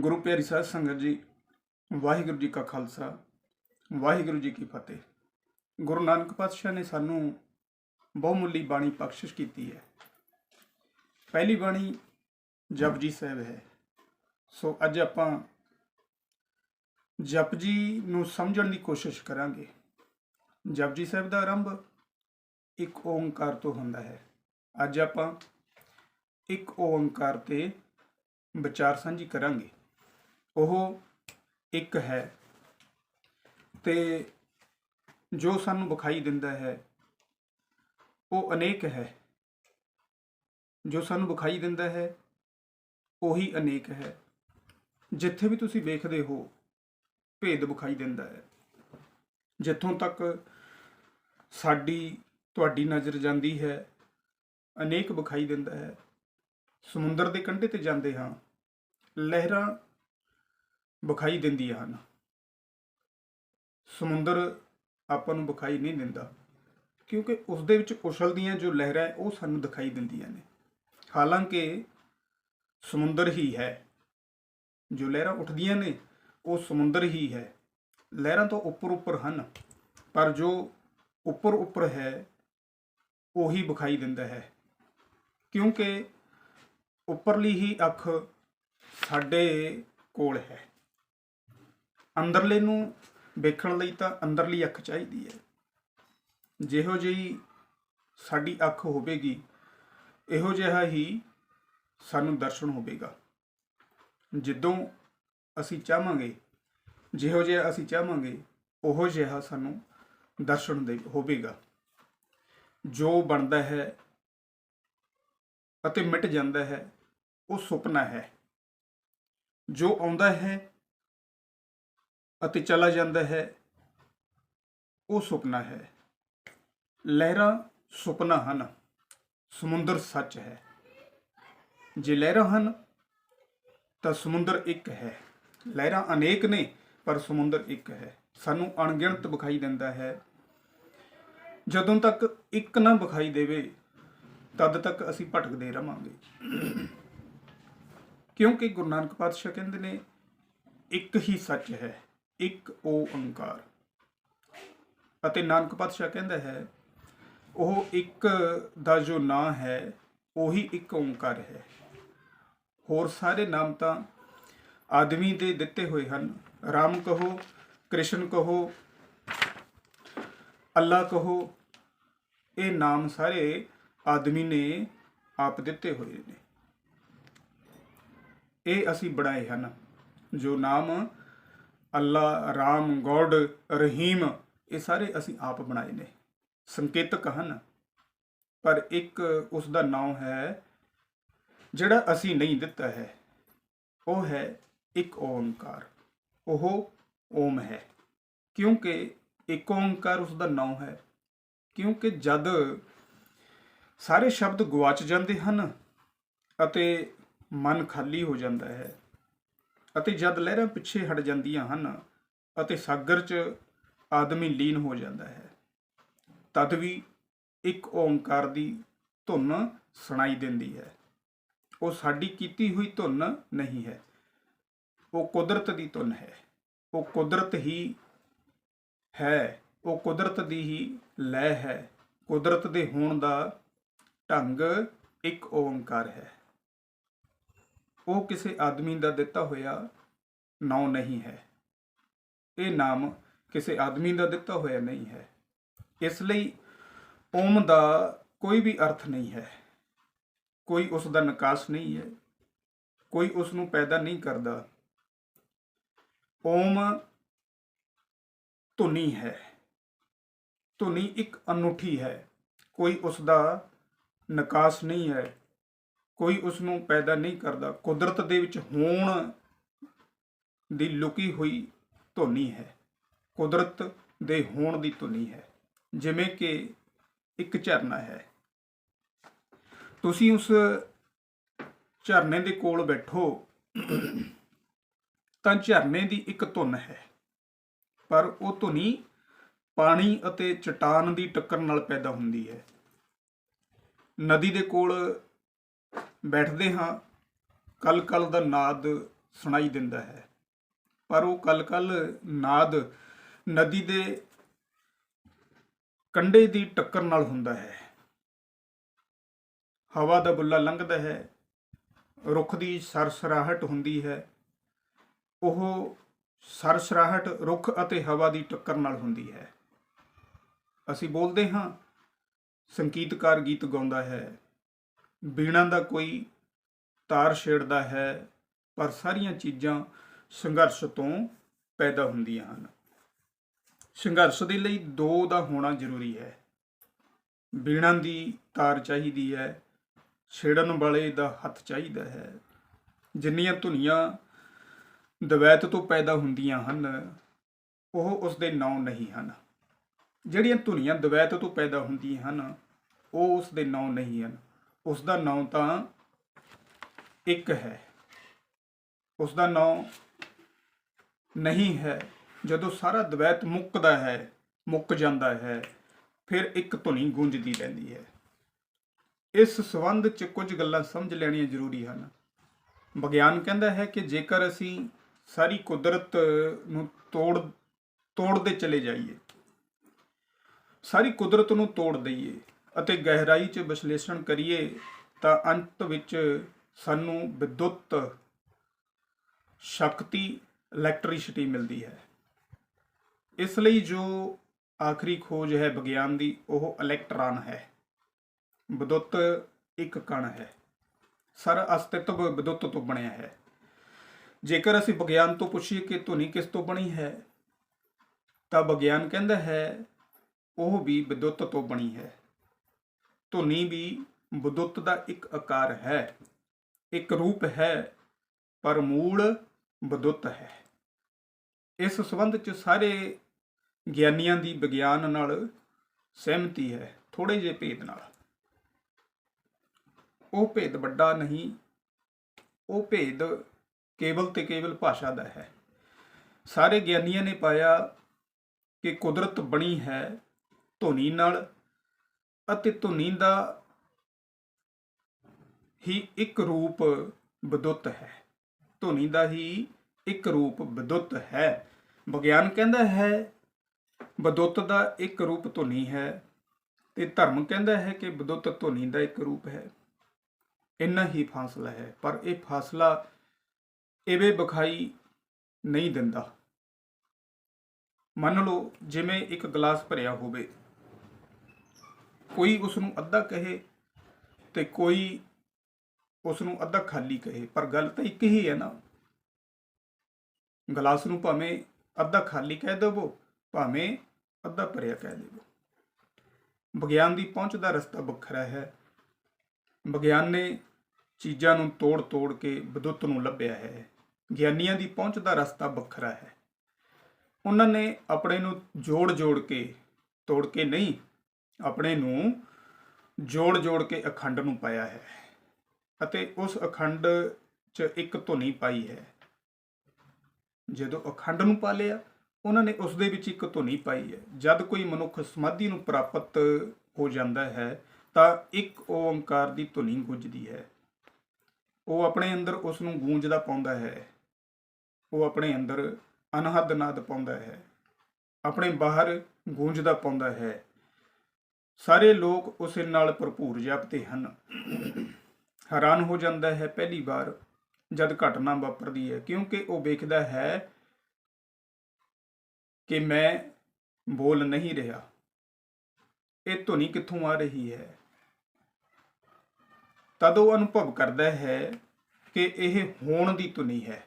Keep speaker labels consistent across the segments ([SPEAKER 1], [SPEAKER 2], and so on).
[SPEAKER 1] ਗੁਰੂ ਪਿਆਰੀ ਸਾਧ ਸੰਗਤ ਜੀ, ਵਾਹਿਗੁਰੂ ਜੀ ਕਾ ਖਾਲਸਾ, ਵਾਹਿਗੁਰੂ ਜੀ ਕੀ ਫਤਿਹ। ਗੁਰੂ ਨਾਨਕ ਪਾਤਸ਼ਾਹ ਨੇ ਸਾਨੂੰ ਬਹੁਮੁੱਲੀ ਬਾਣੀ ਬਖਸ਼ਿਸ਼ ਕੀਤੀ ਹੈ। ਪਹਿਲੀ ਬਾਣੀ ਜਪਜੀ ਸਾਹਿਬ ਹੈ। ਸੋ ਅੱਜ ਆਪਾਂ ਜਪਜੀ ਨੂੰ ਸਮਝਣ ਦੀ ਕੋਸ਼ਿਸ਼ ਕਰਾਂਗੇ। ਜਪਜੀ ਸਾਹਿਬ ਦਾ ਆਰੰਭ ਇੱਕ ਓੰਕਾਰ ਤੋਂ ਹੁੰਦਾ ਹੈ। ਅੱਜ ਆਪਾਂ ਇੱਕ ਓੰਕਾਰ ਤੇ ਵਿਚਾਰ ਸਾਂਝੀ ਕਰਾਂਗੇ। ਉਹ ਇੱਕ ਹੈ। ਤੇ ਜੋ ਸਾਨੂੰ ਵਿਖਾਈ ਦਿੰਦਾ ਹੈ, ਉਹ ਅਨੇਕ ਹੈ। ਜੋ ਸਾਨੂੰ ਵਿਖਾਈ ਦਿੰਦਾ ਹੈ, ਉਹੀ ਅਨੇਕ ਹੈ। ਜਿੱਥੇ ਵੀ ਤੁਸੀਂ ਵੇਖਦੇ ਹੋ, ਭੇਦ ਵਿਖਾਈ ਦਿੰਦਾ ਹੈ। ਜਿੱਥੋਂ ਤੱਕ ਸਾਡੀ, ਤੁਹਾਡੀ ਨਜ਼ਰ ਜਾਂਦੀ ਹੈ, ਅਨੇਕ ਵਿਖਾਈ ਦਿੰਦਾ ਹੈ। ਸਮੁੰਦਰ ਦੇ ਕੰਢੇ ਤੇ ਜਾਂਦੇ ਹਾਂ। ਲਹਿਰਾਂ ਵਿਖਾਈ ਦਿੰਦੀਆਂ ਹਨ। ਸਮੁੰਦਰ ਆਪਾਂ ਨੂੰ ਵਿਖਾਈ ਨਹੀਂ ਦਿੰਦਾ, ਕਿਉਂਕਿ ਉਸ ਦੇ ਵਿੱਚ ਉਛਲਦੀਆਂ ਜੋ ਲਹਿਰਾਂ ਉਹ ਸਾਨੂੰ ਦਿਖਾਈ ਦਿੰਦੀਆਂ ਨੇ। ਹਾਲਾਂਕਿ ਸਮੁੰਦਰ ਹੀ ਹੈ, ਜੋ ਲਹਿਰਾਂ ਉੱਠਦੀਆਂ ਨੇ, ਉਹ ਸਮੁੰਦਰ ਹੀ ਹੈ। ਲਹਿਰਾਂ ਤੋਂ ਉੱਪਰ ਉੱਪਰ ਹਨ, ਪਰ ਜੋ ਉੱਪਰ ਉੱਪਰ ਹੈ, ਉਹੀ ਵਿਖਾਈ ਦਿੰਦਾ ਹੈ। ਕਿਉਂਕਿ ਉੱਪਰਲੀ ਹੀ ਅੱਖ ਸਾਡੇ ਕੋਲ ਹੈ। ਅੰਦਰਲੇ ਨੂੰ ਵੇਖਣ ਲਈ ਤਾਂ ਅੰਦਰਲੀ ਅੱਖ ਚਾਹੀਦੀ ਹੈ। ਜਿਹੋ ਜਿਹੀ ਸਾਡੀ ਅੱਖ ਹੋਵੇਗੀ, ਇਹੋ ਜਿਹਾ ਹੀ ਸਾਨੂੰ ਦਰਸ਼ਨ ਹੋਵੇਗਾ। ਜਦੋਂ ਅਸੀਂ ਚਾਹਾਂਗੇ, ਜਿਹੋ ਜਿਹਾ ਅਸੀਂ ਚਾਹਾਂਗੇ, ਉਹੋ ਜਿਹਾ ਸਾਨੂੰ ਦਰਸ਼ਨ ਦੇ ਹੋਵੇਗਾ। ਜੋ ਬਣਦਾ ਹੈ ਅਤੇ ਮਿਟ ਜਾਂਦਾ ਹੈ, ਉਹ ਸੁਪਨਾ ਹੈ। ਜੋ ਆਉਂਦਾ ਹੈ ਅਤੇ ਚਲਾ ਜਾਂਦਾ ਹੈ। ਉਹ ਸੁਪਨਾ ਹੈ। ਲਹਿਰਾਂ ਸੁਪਨਾ ਹਨ। ਸਮੁੰਦਰ ਸੱਚ ਹੈ। ਜੇ ਲਹਿਰਾਂ ਹਨ, ਤਾਂ ਸਮੁੰਦਰ ਇੱਕ ਹੈ। ਲਹਿਰਾਂ ਅਨੇਕ ਨੇ, ਪਰ ਸਮੁੰਦਰ ਇੱਕ ਹੈ। ਸਾਨੂੰ ਅਣਗਿਣਤ ਵਿਖਾਈ ਦਿੰਦਾ ਹੈ। ਜਦੋਂ ਤੱਕ ਇੱਕ ਨਾ ਵਿਖਾਈ ਦੇਵੇ, ਤਦ ਤੱਕ ਅਸੀਂ ਭਟਕਦੇ ਰਵਾਂਗੇ। ਕਿਉਂਕਿ ਗੁਰੂ ਨਾਨਕ ਪਾਤਸ਼ਾਹ ਕਹਿੰਦੇ ਨੇ, ਇੱਕ ਹੀ ਸੱਚ ਹੈ। ਇੱਕ ਓੰਕਾਰ। ਅਤੇ ਨਾਨਕ ਪਾਤਸ਼ਾਹ ਕਹਿੰਦਾ ਹੈ, ਉਹ ਇੱਕ ਦਾ ਜੋ ਨਾਂ ਹੈ, ਉਹੀ ਇੱਕ ਓੰਕਾਰ ਹੈ। ਹੋਰ ਸਾਰੇ ਨਾਮ ਤਾਂ ਆਦਮੀ ਦੇ ਦਿੱਤੇ ਹੋਏ ਹਨ। ਰਾਮ ਕਹੋ, ਕ੍ਰਿਸ਼ਨ ਕਹੋ, ਅੱਲਾ ਕਹੋ, ਇਹ ਨਾਮ ਸਾਰੇ ਆਦਮੀ ਨੇ ਆਪ ਦਿੱਤੇ ਹੋਏ ਨੇ। ਇਹ ਅਸੀਂ ਬਣਾਏ ਹਨ। ਜੋ ਨਾਮ ਅੱਲਾ, ਰਾਮ, ਗੋਡ, ਰਹੀਮ, ਇਹ ਸਾਰੇ ਅਸੀਂ ਆਪ ਬਣਾਏ ਨੇ। ਸੰਕੇਤਕ ਹਨ। ਪਰ ਇੱਕ ਉਸ ਦਾ ਨਾਮ ਹੈ, ਜਿਹੜਾ ਅਸੀਂ ਨਹੀਂ ਦਿੱਤਾ ਹੈ। ਉਹ ਹੈ ਇੱਕ ਓੰਕਾਰ। ਉਹ ਓਮ ਹੈ। ਕਿਉਂਕਿ ਇੱਕ ਓੰਕਾਰ ਉਸ ਦਾ ਨਾਮ ਹੈ। ਕਿਉਂਕਿ ਜਦ ਸਾਰੇ ਸ਼ਬਦ ਗਵਾਚ ਜਾਂਦੇ ਹਨ ਅਤੇ ਮਨ ਖਾਲੀ ਹੋ ਜਾਂਦਾ ਹੈ ਅਤੇ ਜਦ ਲਹਿਰਾਂ ਪਿੱਛੇ ਹਟ ਜਾਂਦੀਆਂ ਹਨ ਅਤੇ ਸਾਗਰ 'ਚ ਆਦਮੀ ਲੀਨ ਹੋ ਜਾਂਦਾ ਹੈ, ਤਦ ਵੀ ਇੱਕ ਓੰਕਾਰ ਦੀ ਧੁਨ ਸੁਣਾਈ ਦਿੰਦੀ ਹੈ। ਉਹ ਸਾਡੀ ਕੀਤੀ ਹੋਈ ਧੁਨ ਨਹੀਂ ਹੈ, ਉਹ ਕੁਦਰਤ ਦੀ ਧੁਨ ਹੈ। ਉਹ ਕੁਦਰਤ ਹੀ ਹੈ, ਉਹ ਕੁਦਰਤ ਦੀ ਹੀ ਲੈ ਹੈ। ਕੁਦਰਤ ਦੇ ਹੋਣ ਦਾ ਢੰਗ ਇੱਕ ਓੰਕਾਰ ਹੈ। ਉਹ ਕਿਸੇ ਆਦਮੀ ਦਾ ਦਿੱਤਾ ਹੋਇਆ ਨਾਮ ਨਹੀਂ ਹੈ। ਇਹ ਨਾਮ ਕਿਸੇ ਆਦਮੀ ਦਾ ਦਿੱਤਾ ਹੋਇਆ ਨਹੀਂ ਹੈ। ਇਸ ਲਈ ਓਮ ਦਾ ਕੋਈ ਵੀ ਅਰਥ ਨਹੀਂ ਹੈ। ਕੋਈ ਉਸ ਦਾ ਨਿਕਾਸ ਨਹੀਂ ਹੈ। ਕੋਈ ਉਸ ਨੂੰ ਪੈਦਾ ਨਹੀਂ ਕਰਦਾ। ਓਮ ਧੁਨੀ ਹੈ। ਧੁਨੀ ਇੱਕ ਅਨੂਠੀ ਹੈ। ਕੋਈ ਉਸ ਦਾ ਨਿਕਾਸ ਨਹੀਂ ਹੈ। ਕੋਈ ਉਸ ਨੂੰ ਪੈਦਾ ਨਹੀਂ ਕਰਦਾ। ਕੁਦਰਤ ਦੇ ਵਿੱਚ ਹੋਣ ਦੀ ਲੁਕੀ ਹੋਈ ਧੁਨੀ ਹੈ। ਕੁਦਰਤ ਦੇ ਹੋਣ ਦੀ ਧੁਨੀ ਹੈ, ਜਿਵੇਂ ਕਿ ਇੱਕ ਝਰਨਾ ਹੈ। ਤੁਸੀਂ ਉਸ ਝਰਨੇ ਦੇ ਕੋਲ ਬੈਠੋ, ਤਾਂ ਝਰਨੇ ਦੀ ਇੱਕ ਧੁਨ ਹੈ। ਪਰ ਉਹ ਧੁਨੀ ਪਾਣੀ ਅਤੇ ਚਟਾਨ ਦੀ ਟੱਕਰ ਨਾਲ ਪੈਦਾ ਹੁੰਦੀ ਹੈ। ਨਦੀ ਦੇ ਕੋਲ ਬੈਠਦੇ ਹਾਂ ਕਲ ਕਲ ਦਾ ਨਾਦ ਸੁਣਾਈ ਦਿੰਦਾ ਹੈ। ਪਰ ਉਹ ਕਲ ਕਲ ਨਾਦ ਨਦੀ ਦੇ ਕੰਡੇ ਦੀ ਟੱਕਰ ਨਾਲ ਹੁੰਦਾ ਹੈ। ਹਵਾ ਦਾ ਬੁੱਲਾ ਲੰਘਦਾ ਹੈ, ਰੁੱਖ ਦੀ ਸਰਸਰਾਹਟ ਹੁੰਦੀ ਹੈ। ਉਹ ਸਰਸਰਾਹਟ ਰੁੱਖ ਅਤੇ ਹਵਾ ਦੀ ਟੱਕਰ ਨਾਲ ਹੁੰਦੀ ਹੈ। ਅਸੀਂ ਬੋਲਦੇ ਹਾਂ, ਸੰਗੀਤਕਾਰ ਗੀਤ ਗਾਉਂਦਾ ਹੈ। ਬੀਣਾ ਦਾ ਕੋਈ ਤਾਰ ਛੇੜਦਾ ਹੈ, ਪਰ ਸਾਰੀਆਂ ਚੀਜ਼ਾਂ ਸੰਘਰਸ਼ ਤੋਂ ਪੈਦਾ ਹੁੰਦੀਆਂ ਹਨ। ਸੰਘਰਸ਼ ਦੇ ਲਈ ਦੋ ਦਾ ਹੋਣਾ ਜ਼ਰੂਰੀ ਹੈ। ਬੀਣਾ ਦੀ ਤਾਰ ਚਾਹੀਦੀ ਹੈ, ਛੇੜਨ ਵਾਲੇ ਦਾ ਹੱਥ ਚਾਹੀਦਾ ਹੈ। ਜਿੰਨੀਆਂ ਧੁਨੀਆਂ ਦਵੈਤ ਤੋਂ ਪੈਦਾ ਹੁੰਦੀਆਂ ਹਨ, ਉਹ ਉਸ ਦੇ ਨਾਂ ਨਹੀਂ ਹਨ। ਜਿਹੜੀਆਂ ਧੁਨੀਆਂ ਦਵੈਤ ਤੋਂ ਪੈਦਾ ਹੁੰਦੀਆਂ ਹਨ, ਉਹ ਉਸ ਦੇ ਨਾਂ ਨਹੀਂ ਹਨ। ਉਸ ਦਾ ਨਾਂ ਤਾਂ ਇੱਕ ਹੈ। ਉਸ ਦਾ ਨਾਂ ਨਹੀਂ ਹੈ। ਜਦੋਂ ਸਾਰਾ ਦਵੈਤ ਮੁੱਕਦਾ ਹੈ, ਮੁੱਕ ਜਾਂਦਾ ਹੈ, ਫਿਰ ਇੱਕ ਧੁਨੀ ਗੂੰਜਦੀ ਰਹਿੰਦੀ ਹੈ। ਇਸ ਸੰਬੰਧ 'ਚ ਕੁਝ ਗੱਲਾਂ ਸਮਝ ਲੈਣੀਆਂ ਜ਼ਰੂਰੀ ਹਨ। ਵਿਗਿਆਨ ਕਹਿੰਦਾ ਹੈ ਕਿ ਜੇਕਰ ਅਸੀਂ ਸਾਰੀ ਕੁਦਰਤ ਨੂੰ ਤੋੜ, ਤੋੜਦੇ ਚਲੇ ਜਾਈਏ, ਸਾਰੀ ਕੁਦਰਤ ਨੂੰ ਤੋੜ ਦਈਏ ਅਤੇ ਗਹਿਰਾਈ 'ਚ ਵਿਸ਼ਲੇਸ਼ਣ ਕਰੀਏ ਤਾਂ ਅੰਤ ਵਿੱਚ ਸਾਨੂੰ ਵਿਦੁੱਤ ਸ਼ਕਤੀ ਇਲੈਕਟ੍ਰਿਸਿਟੀ ਮਿਲਦੀ ਹੈ। ਇਸ ਲਈ ਜੋ ਆਖਰੀ ਖੋਜ ਹੈ ਵਿਗਿਆਨ ਦੀ, ਉਹ ਇਲੈਕਟ੍ਰੋਨ ਹੈ। ਵਿਦੁੱਤ ਇੱਕ ਕਣ ਹੈ। ਸਾਰਾ, ਅਸਤਿਤਵ ਵਿਦੁੱਤ ਤੋਂ ਬਣਿਆ ਹੈ। ਜੇਕਰ ਅਸੀਂ ਵਿਗਿਆਨ ਤੋਂ ਪੁੱਛੀਏ ਕਿ ਧੁਨੀ ਕਿਸ ਤੋਂ ਬਣੀ ਹੈ, ਤਾਂ ਵਿਗਿਆਨ ਕਹਿੰਦਾ ਹੈ, ਉਹ ਵੀ ਵਿਦੁੱਤ ਤੋਂ ਬਣੀ ਹੈ। ਧੁਨੀ ਵੀ ਵਿਦੁੱਤ ਦਾ ਇੱਕ ਆਕਾਰ ਹੈ। ਇੱਕ ਰੂਪ ਹੈ, ਪਰ ਮੂਲ ਵਿਦੁੱਤ ਹੈ। ਇਸ ਸੰਬੰਧ ਚ ਸਾਰੇ ਗਿਆਨੀਆਂ ਦੀ ਵਿਗਿਆਨ ਨਾਲ ਸਹਿਮਤੀ ਹੈ ਥੋੜੇ ਜਿਹੇ ਭੇਦ ਨਾਲ। ਉਹ ਭੇਦ ਵੱਡਾ ਨਹੀਂ, ਉਹ ਭੇਦ ਕੇਵਲ ਤੇ ਕੇਵਲ ਭਾਸ਼ਾ ਦਾ ਹੈ। ਸਾਰੇ ਗਿਆਨੀਆਂ ਨੇ ਪਾਇਆ ਕਿ ਕੁਦਰਤ ਬਣੀ ਹੈ ਧੁਨੀ ਨਾਲ ਅਤੇ ਧੁਨੀ ਦਾ ਹੀ ਇੱਕ ਰੂਪ ਵਿਦੁੱਤ ਹੈ। ਧੁਨੀ ਦਾ ਹੀ ਇੱਕ ਰੂਪ ਵਿਦੁੱਤ ਹੈ। ਵਿਗਿਆਨ ਕਹਿੰਦਾ ਹੈ, ਵਿਦੁੱਤ ਦਾ ਇੱਕ ਰੂਪ ਧੁਨੀ ਹੈ ਤੇ ਧਰਮ ਕਹਿੰਦਾ ਹੈ ਕਿ ਵਿਦੁੱਤ ਧੁਨੀ ਦਾ ਇੱਕ ਰੂਪ ਹੈ। ਇੰਨਾ ਹੀ ਫਾਸਲਾ ਹੈ, ਪਰ ਇਹ ਫਾਸਲਾ ਇਵੇਂ ਵਿਖਾਈ ਨਹੀਂ ਦਿੰਦਾ। ਮੰਨ ਲਓ, ਜਿਵੇਂ ਇੱਕ ਗਲਾਸ ਭਰਿਆ ਹੋਵੇ ਕੋਈ ਉਸ ਨੂੰ ਅੱਧਾ ਕਹੇ ਤੇ ਕੋਈ ਉਸ ਨੂੰ ਅੱਧਾ ਖਾਲੀ ਕਹੇ, ਪਰ ਗੱਲ ਤਾਂ ਇੱਕ ਹੀ ਹੈ ਨਾ। ਗਲਾਸ ਨੂੰ ਭਾਵੇਂ ਅੱਧਾ ਖਾਲੀ ਕਹਿ ਦੇਵੋ, ਭਾਵੇਂ ਅੱਧਾ ਭਰਿਆ ਕਹਿ ਦੇਵੋ। ਵਿਗਿਆਨ ਦੀ ਪਹੁੰਚ ਦਾ ਰਸਤਾ ਵੱਖਰਾ ਹੈ। ਵਿਗਿਆਨ ਨੇ ਚੀਜ਼ਾਂ ਨੂੰ ਤੋੜ-ਤੋੜ ਕੇ ਵਿਦੁੱਤ ਨੂੰ ਲੱਭਿਆ ਹੈ। ਗਿਆਨੀਆਂ ਦੀ ਪਹੁੰਚ ਦਾ ਰਸਤਾ ਵੱਖਰਾ ਹੈ। ਉਹਨਾਂ ਨੇ ਆਪਣੇ ਨੂੰ ਜੋੜ-ਜੋੜ ਕੇ ਤੋੜ ਕੇ ਨਹੀਂ ਆਪਣੇ ਨੂੰ ਜੋੜ-ਜੋੜ ਕੇ ਅਖੰਡ ਨੂੰ ਪਾਇਆ ਹੈ ਅਤੇ ਉਸ ਅਖੰਡ 'ਚ ਇੱਕ ਧੁਨੀ ਪਾਈ ਹੈ। ਜਦੋਂ ਅਖੰਡ ਨੂੰ ਪਾ ਲਿਆ, ਉਹਨਾਂ ਨੇ ਉਸ ਦੇ ਵਿੱਚ ਇੱਕ ਧੁਨੀ ਪਾਈ ਹੈ। ਜਦ ਕੋਈ ਮਨੁੱਖ ਸਮਾਧੀ ਨੂੰ ਪ੍ਰਾਪਤ ਹੋ ਜਾਂਦਾ ਹੈ, ਤਾਂ ਇੱਕ ਓੰਕਾਰ ਦੀ ਧੁਨੀ ਗੂੰਜਦੀ ਹੈ। ਉਹ ਆਪਣੇ ਅੰਦਰ ਉਸ ਨੂੰ ਗੂੰਜਦਾ ਪਾਉਂਦਾ ਹੈ। ਉਹ ਆਪਣੇ ਅੰਦਰ ਅਨਹਦ ਨਾਦ ਪਾਉਂਦਾ ਹੈ। ਆਪਣੇ ਬਾਹਰ ਗੂੰਜਦਾ ਪਾਉਂਦਾ ਹੈ। ਸਾਰੇ ਲੋਕ ਉਸ ਨਾਲ ਭਰਪੂਰ ਜਾਪਦੇ ਹਨ। ਹੈਰਾਨ ਹੋ ਜਾਂਦਾ ਹੈ ਪਹਿਲੀ ਵਾਰ ਜਦ ਘਟਨਾ ਵਾਪਰਦੀ ਹੈ, ਕਿਉਂਕਿ ਉਹ ਵੇਖਦਾ ਹੈ ਕਿ ਮੈਂ ਬੋਲ ਨਹੀਂ ਰਿਹਾ। ਇਹ ਧੁਨੀ ਕਿੱਥੋਂ ਆ ਰਹੀ ਹੈ? ਤਦ ਉਹ ਅਨੁਭਵ ਕਰਦਾ ਹੈ ਕਿ ਇਹ ਹੋਣ ਦੀ ਧੁਨੀ ਹੈ,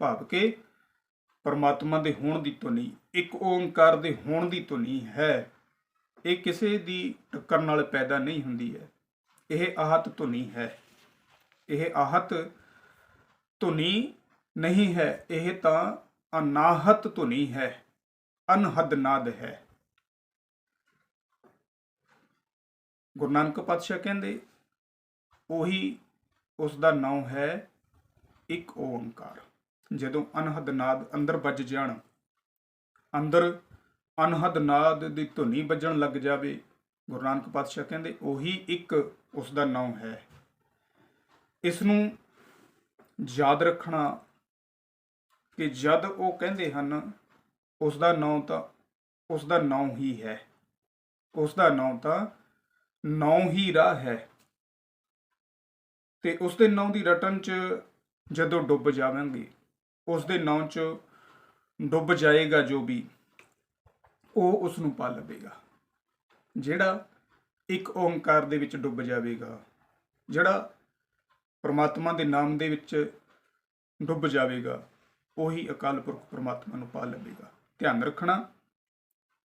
[SPEAKER 1] ਭਾਵ ਕਿ ਪਰਮਾਤਮਾ ਦੇ ਹੋਣ ਦੀ ਧੁਨੀ, ਇੱਕ ਓੰਕਾਰ ਦੇ ਹੋਣ ਦੀ ਧੁਨੀ ਹੈ। ਇਹ ਕਿਸੇ ਦੀ ਟੱਕਰ ਨਾਲ ਪੈਦਾ ਨਹੀਂ ਹੁੰਦੀ ਹੈ। ਇਹ ਆਹਤ ਧੁਨੀ ਹੈ। ਇਹ ਆਹਤ ਧੁਨੀ ਨਹੀਂ ਹੈ। ਇਹ ਤਾਂ ਅਨਾਹਤ ਧੁਨੀ ਹੈ। ਅਨਹਦ ਨਾਦ ਹੈ। ਗੁਰੂ ਨਾਨਕ ਪਾਤਸ਼ਾਹ ਕਹਿੰਦੇ, ਉਹੀ ਉਸ ਦਾ ਨਾਮ ਹੈ ਇੱਕ ਓੰਕਾਰ। ਜਦੋਂ ਅਨਹਦ ਨਾਦ ਅੰਦਰ ਵੱਜ ਜਾਣ, ਅੰਦਰ ਅਨਹਦ ਨਾਦ ਦੀ ਧੁਨੀ ਵੱਜਣ ਲੱਗ ਜਾਵੇ, ਗੁਰੂ ਨਾਨਕ ਪਾਤਸ਼ਾਹ ਕਹਿੰਦੇ, ਉਹੀ ਇੱਕ ਉਸ ਦਾ ਨਾਮ ਹੈ। ਇਸ ਨੂੰ ਯਾਦ ਰੱਖਣਾ ਕਿ ਜਦ ਉਹ ਕਹਿੰਦੇ ਹਨ ਉਸ ਦਾ ਨਾਂ ਤਾਂ ਉਸ ਦਾ ਨਾਂ ਹੀ ਹੈ। ਉਸ ਦਾ ਨਾਂ ਤਾਂ ਨਾਂ ਹੀ ਰਾਹ ਹੈ। ਤੇ ਉਸ ਦੇ ਨਾਂ ਦੀ ਰਟਨ ਚ ਜਦੋਂ ਡੁੱਬ ਜਾਵਾਂਗੇ ਉਸ ਦੇ ਨਾਂ ਚ ਡੁੱਬ ਜਾਏਗਾ ਜੋ ਵੀ ਉਹ ਉਸ ਨੂੰ ਪਾ ਲਵੇਗਾ। ਜਿਹੜਾ ਇੱਕ ਓੰਕਾਰ ਦੇ ਵਿੱਚ ਡੁੱਬ ਜਾਵੇਗਾ, ਜਿਹੜਾ ਪਰਮਾਤਮਾ ਦੇ ਨਾਮ ਦੇ ਵਿੱਚ ਡੁੱਬ ਜਾਵੇਗਾ, ਉਹੀ ਅਕਾਲ ਪੁਰਖ ਪਰਮਾਤਮਾ ਨੂੰ ਪਾ ਲਵੇਗਾ। ਧਿਆਨ ਰੱਖਣਾ,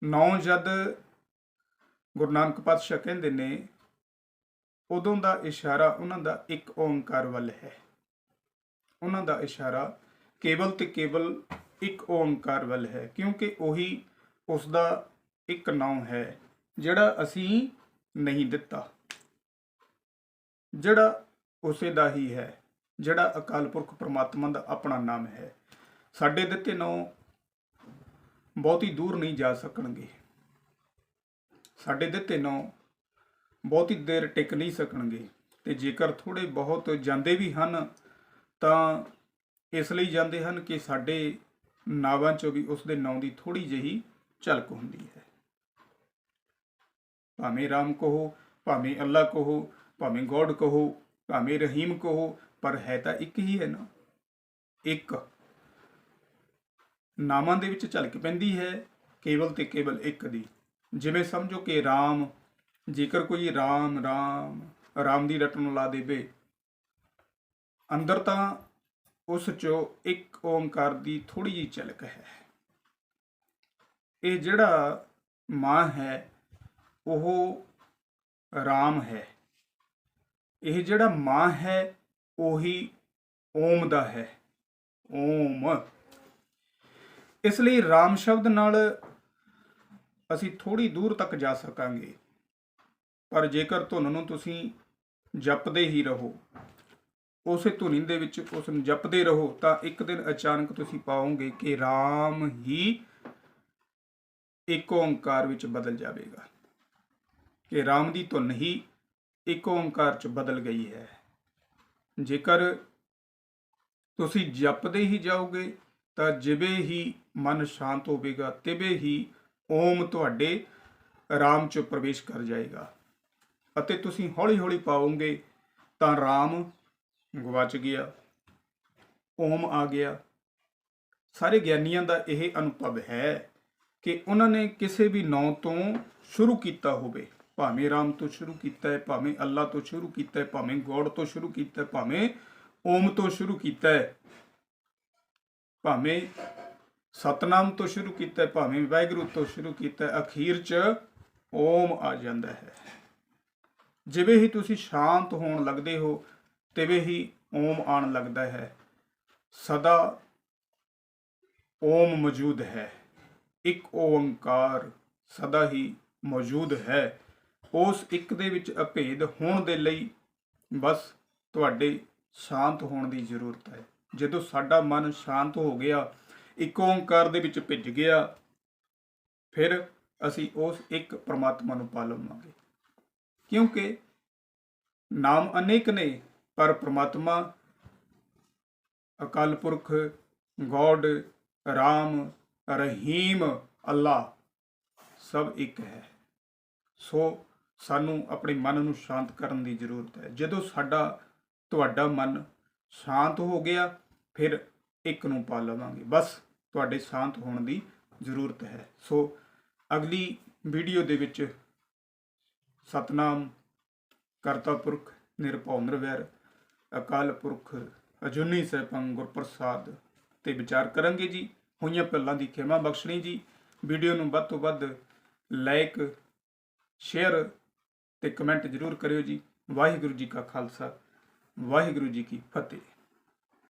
[SPEAKER 1] ਨੌ ਜਦ ਗੁਰੂ ਨਾਨਕ ਪਾਤਸ਼ਾਹ ਕਹਿੰਦੇ ਨੇ, ਉਦੋਂ ਦਾ ਇਸ਼ਾਰਾ ਉਹਨਾਂ ਦਾ ਇੱਕ ਓੰਕਾਰ ਵੱਲ ਹੈ। ਉਹਨਾਂ ਦਾ ਇਸ਼ਾਰਾ ਕੇਵਲ ਤੇ ਕੇਵਲ ਇੱਕ ਓੰਕਾਰ ਵੱਲ ਹੈ, ਕਿਉਂਕਿ ਉਹੀ ਉਸ ਦਾ ਇੱਕ ਨਾਮ ਹੈ, ਜਿਹੜਾ ਅਸੀਂ ਨਹੀਂ ਦਿੱਤਾ। ਜਿਹੜਾ ਉਸੇ ਦਾ ਹੀ ਹੈ, ਜਿਹੜਾ ਅਕਾਲ ਪੁਰਖ ਪ੍ਰਮਾਤਮਾ ਦਾ ਆਪਣਾ ਨਾਮ ਹੈ। ਸਾਡੇ ਦਿੱਤੇ ਨਾਮ ਬਹੁਤੀ ਦੂਰ ਨਹੀਂ ਜਾ ਸਕਣਗੇ। ਸਾਡੇ ਦਿੱਤੇ ਨਾਮ ਬਹੁਤੀ ਦੇਰ ਟਿਕ ਨਹੀਂ ਸਕਣਗੇ। ਤੇ ਜੇਕਰ ਥੋੜੇ ਬਹੁਤ ਜਾਂਦੇ ਵੀ ਹਨ, ਤਾਂ ਇਸ ਲਈ ਜਾਂਦੇ ਹਨ ਕਿ ਸਾਡੇ ਨਾਵਾਂ ਚੋਂ ਵੀ ਉਸ ਦੇ ਨਾਂ ਦੀ ਥੋੜੀ ਜਿਹੀ ਝਲਕ ਹੁੰਦੀ ਹੈ। ਭਾਵੇਂ ਰਾਮ ਕਹੋ, ਭਾਵੇਂ ਅੱਲਾ ਕਹੋ, ਭਾਵੇਂ ਗੋਡ ਕਹੋ, ਭਾਵੇਂ ਰਹੀਮ ਕਹੋ, ਪਰ ਹੈ ਤਾਂ ਇੱਕ ਹੀ ਹੈ ਨਾ। ਇੱਕ। ਨਾਮਾਂ ਦੇ ਵਿੱਚ ਝਲਕ ਪੈਂਦੀ ਹੈ, ਕੇਵਲ ਤੇ ਕੇਵਲ ਇੱਕ ਦੀ। ਜਿਵੇਂ ਸਮਝੋ ਕਿ ਰਾਮ, ਜੇਕਰ ਕੋਈ ਰਾਮ ਰਾਮ ਰਾਮ ਦੀ ਰਟਨ ਲਾ ਦੇਵੇ, ਅੰਦਰ ਤਾਂ ਉਸ ਚੋਂ ਇੱਕ ਓੰਕਾਰ ਦੀ ਥੋੜੀ ਜਿਹੀ ਝਲਕ ਹੈ। ਇਹ ਜਿਹੜਾ ਮਾਂ ਹੈ, ਉਹ ਰਾਮ ਹੈ। ਇਹ ਜਿਹੜਾ ਮਾਂ ਹੈ, ਉਹੀ ਓਮ ਦਾ ਹੈ। ਓਮ। ਇਸ ਲਈ ਰਾਮ ਸ਼ਬਦ ਨਾਲ ਅਸੀਂ ਥੋੜੀ ਦੂਰ ਤੱਕ ਜਾ ਸਕਾਂਗੇ। ਪਰ ਜੇਕਰ ਧੁਨ ਨੂੰ ਤੁਸੀਂ ਜਪਦੇ ਹੀ ਰਹੋ, ਉਸੇ ਧੁਨੀ ਦੇ ਵਿੱਚ ਉਸ ਨੂੰ ਜਪਦੇ ਰਹੋ, ਤਾਂ ਇੱਕ ਦਿਨ ਅਚਾਨਕ ਤੁਸੀਂ ਪਾਓਗੇ ਕਿ ਰਾਮ ਹੀ ਇੱਕ ਓੰਕਾਰ ਵਿੱਚ ਬਦਲ ਜਾਵੇਗਾ। ਕਿ ਰਾਮ ਦੀ ਧੁਨ ਹੀ ਇੱਕ ਓੰਕਾਰ ਚ ਬਦਲ ਗਈ ਹੈ। ਜੇਕਰ ਤੁਸੀਂ ਜਪਦੇ ਹੀ ਜਾਓਗੇ, ਤਾਂ ਜਿਵੇਂ ਹੀ ਮਨ ਸ਼ਾਂਤ ਹੋਵੇਗਾ, ਤਿਵੇਂ ਹੀ ਓਮ ਤੁਹਾਡੇ ਰਾਮ ਚ ਪ੍ਰਵੇਸ਼ ਕਰ ਜਾਏਗਾ। ਅਤੇ ਤੁਸੀਂ ਹੌਲੀ-ਹੌਲੀ ਪਾਓਗੇ, ਤਾਂ ਰਾਮ ਗਵਾਚ ਗਿਆ, ਓਮ ਆ ਗਿਆ। ਸਾਰੇ ਗਿਆਨੀਆਂ ਦਾ ਇਹ ਅਨੁਭਵ ਹੈ ਕਿ ਉਹਨਾਂ ਨੇ ਕਿਸੇ ਵੀ ਨਾਂ ਤੋਂ ਸ਼ੁਰੂ ਕੀਤਾ ਹੋਵੇ। ਭਾਵੇਂ ਰਾਮ ਤੋਂ ਸ਼ੁਰੂ ਕੀਤਾ ਹੈ, ਭਾਵੇਂ ਅੱਲਾ ਤੋਂ ਸ਼ੁਰੂ ਕੀਤਾ ਹੈ, ਭਾਵੇਂ ਗੋਡ ਤੋਂ ਸ਼ੁਰੂ ਕੀਤਾ ਹੈ, ਭਾਵੇਂ ਓਮ ਤੋਂ ਸ਼ੁਰੂ ਕੀਤਾ ਹੈ, ਭਾਵੇਂ ਸਤਨਾਮ ਤੋਂ ਸ਼ੁਰੂ ਕੀਤਾ ਹੈ, ਭਾਵੇਂ ਵਾਹਿਗੁਰੂ ਤੋਂ ਸ਼ੁਰੂ ਕੀਤਾ ਹੈ, ਅਖੀਰ 'ਚ ਓਮ ਆ ਜਾਂਦਾ ਹੈ। ਜਿਵੇਂ ਹੀ ਤੁਸੀਂ ਸ਼ਾਂਤ ਹੋਣ ਲੱਗਦੇ ਹੋ, ਤਿਵੇਂ ਹੀ ਓਮ ਆਣ ਲੱਗਦਾ ਹੈ। ਸਦਾ ਓਮ ਮੌਜੂਦ ਹੈ। ਇੱਕ ਓੰਕਾਰ ਸਦਾ ਹੀ ਮੌਜੂਦ ਹੈ। ਉਸ ਇੱਕ ਦੇ ਵਿੱਚ ਅਭੇਦ ਹੋਣ ਦੇ ਲਈ ਬਸ ਤੁਹਾਡੇ ਸ਼ਾਂਤ ਹੋਣ ਦੀ ਜ਼ਰੂਰਤ ਹੈ। ਜਦੋਂ ਸਾਡਾ ਮਨ ਸ਼ਾਂਤ ਹੋ ਗਿਆ, ਇੱਕ ਓੰਕਾਰ ਦੇ ਵਿੱਚ ਭਿੱਜ ਗਿਆ, ਫਿਰ ਅਸੀਂ ਉਸ ਇੱਕ ਪ੍ਰਮਾਤਮਾ ਨੂੰ ਪਾ ਲਵਾਂਗੇ। ਕਿਉਂਕਿ ਨਾਮ ਅਨੇਕ ਨੇ, ਪਰ ਪ੍ਰਮਾਤਮਾ ਅਕਾਲ ਪੁਰਖ, ਗੋਡ, ਰਾਮ ਰਹੀਮ ਅੱਲਾ ਸਭ ਇੱਕ ਹੈ। ਸੋ ਸਾਨੂੰ ਆਪਣੇ ਮਨ ਨੂੰ ਸ਼ਾਂਤ ਕਰਨ ਦੀ ਜ਼ਰੂਰਤ ਹੈ। ਜਦੋਂ ਸਾਡਾ, ਤੁਹਾਡਾ ਮਨ ਸ਼ਾਂਤ ਹੋ ਗਿਆ, ਫਿਰ ਇੱਕ ਨੂੰ ਪਾ ਲਵਾਂਗੇ। ਬਸ ਤੁਹਾਡੇ ਸ਼ਾਂਤ ਹੋਣ ਦੀ ਜ਼ਰੂਰਤ ਹੈ। ਸੋ ਅਗਲੀ ਵੀਡੀਓ ਦੇ ਵਿੱਚ ਸਤਨਾਮ, ਕਰਤਾ ਪੁਰਖ, ਨਿਰਭਉ ਨਿਰਵੈਰ, ਅਕਾਲ ਪੁਰਖ, ਅਜੂਨੀ ਸੈਭੰ ਗੁਰਪ੍ਰਸਾਦ ਤੇ ਵਿਚਾਰ ਕਰਾਂਗੇ ਜੀ। ਹੋਈਆਂ ਪਹਿਲਾਂ ਦੀ ਖਿਮਾ ਬਖਸ਼ਣੀ ਜੀ ਵੀਡੀਓ ਨੂੰ ਵੱਧ ਤੋਂ ਵੱਧ ਲਾਈਕ ਸ਼ੇਅਰ ਤੇ ਕਮੈਂਟ ਜ਼ਰੂਰ ਕਰਿਓ ਜੀ। ਵਾਹਿਗੁਰੂ ਜੀ ਕਾ ਖਾਲਸਾ, ਵਾਹਿਗੁਰੂ ਜੀ ਕੀ ਫਤਿਹ।